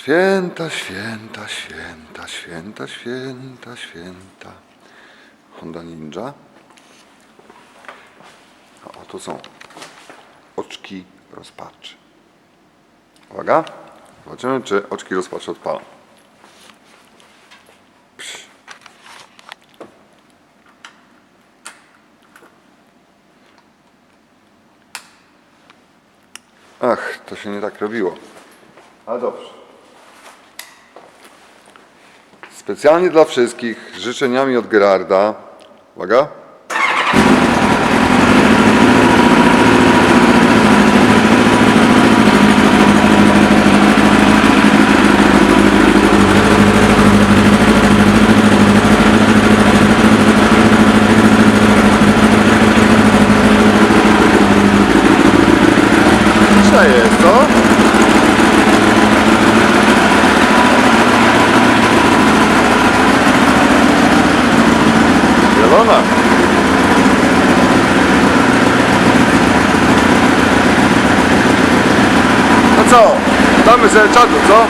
Święta, święta, święta, święta, święta, święta. Honda Ninja. A oto są oczki rozpaczy. Uwaga. Zobaczymy, czy oczki rozpaczy odpalą. Ach, to się nie tak robiło. Ale dobrze. Specjalnie dla wszystkich życzeniami od Gerarda. Uwaga. Co jest to? Zielona. No co? Damy sobie czadu, co?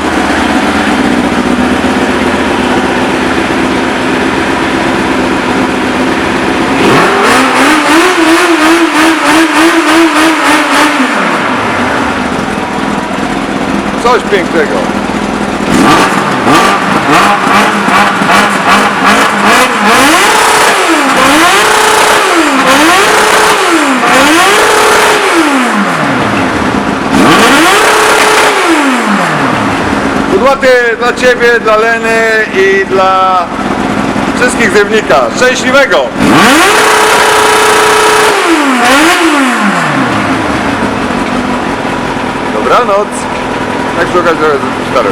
Coś pięknego. Kudłaty dla Ciebie, dla Leny i dla wszystkich zewnika. Szczęśliwego! Dobranoc! Jak przy okazji stary.